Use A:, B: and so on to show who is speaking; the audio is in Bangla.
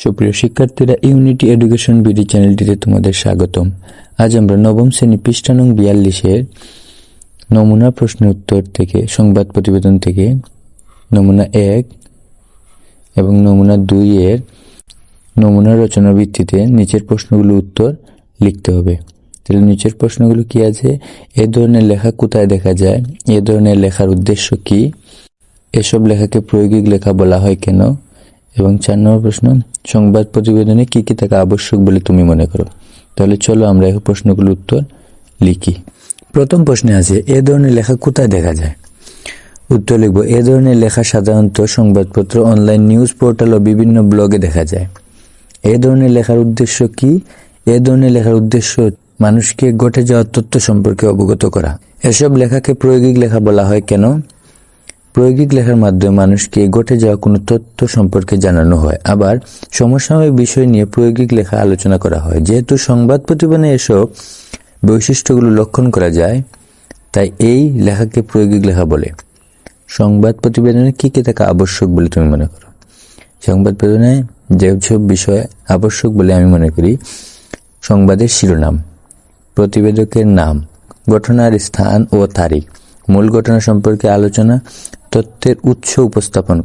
A: সুপ্রিয় শিক্ষার্থীরা ইউনিটি এডুকেশন বিডি চ্যানেলটিতে তোমাদের স্বাগতম। আজ আমরা নবম শ্রেণি পৃষ্ঠানং বিয়াল্লিশের নমুনা প্রশ্ন উত্তর থেকে, সংবাদ প্রতিবেদন থেকে, নমুনা এক এবং নমুনা দুই এর নমুনা রচনা ভিত্তিতে নিচের প্রশ্নগুলো উত্তর লিখতে হবে। তাহলে নিচের প্রশ্নগুলো কি আছে? এ ধরনের লেখা কোথায় দেখা যায়? এ ধরনের লেখার উদ্দেশ্য কি? এসব লেখাকে প্রয়োগিক লেখা বলা হয় কেন? এবং চার নম্বর প্রশ্ন, সংবাদ প্রতিবেদনে কি কি থাকা আবশ্যক বলে তুমি মনে করো? তাহলে চলো আমরা এই প্রশ্নগুলোর উত্তর লিখি। প্রথম প্রশ্নে আছে, এ ধরনের লেখা কোথায় দেখা যায়? উত্তর লিখব, এ ধরনের লেখা সাধারণত সংবাদপত্র অনলাইন নিউজ পোর্টাল ও বিভিন্ন ব্লগে দেখা যায়। এ ধরনের লেখার উদ্দেশ্য কি? এ ধরনের লেখার উদ্দেশ্য মানুষকে ঘটে যাওয়া তথ্য সম্পর্কে অবগত করা। এসব লেখাকে প্রয়োগিক লেখা বলা হয় কেন? প্রায়োগিক লেখার মাধ্যমে মানুষকে ঘটে যাওয়া কোনো তথ্য সম্পর্কে জানানো হয়। আবার সমসাময়িক বিষয় নিয়ে প্রায়োগিক লেখা আলোচনা করা হয়। যেহেতু সংবাদ প্রতিবেদনে এসব বৈশিষ্ট্যগুলো লক্ষণ করা যায়, তাই এই লেখাকে প্রায়োগিক লেখা বলে। সংবাদ প্রতিবেদনে কি কি থাকা আবশ্যক বলে তুমি মনে করো? সংবাদ প্রতিবেদনে যেসব বিষয় আবশ্যক বলে আমি মনে করি, সংবাদের শিরোনাম, প্রতিবেদকের নাম, ঘটনার স্থান ও তারিখ, মূল ঘটনা সম্পর্কে আলোচনা তথ্যের উৎস উপস্থাপন।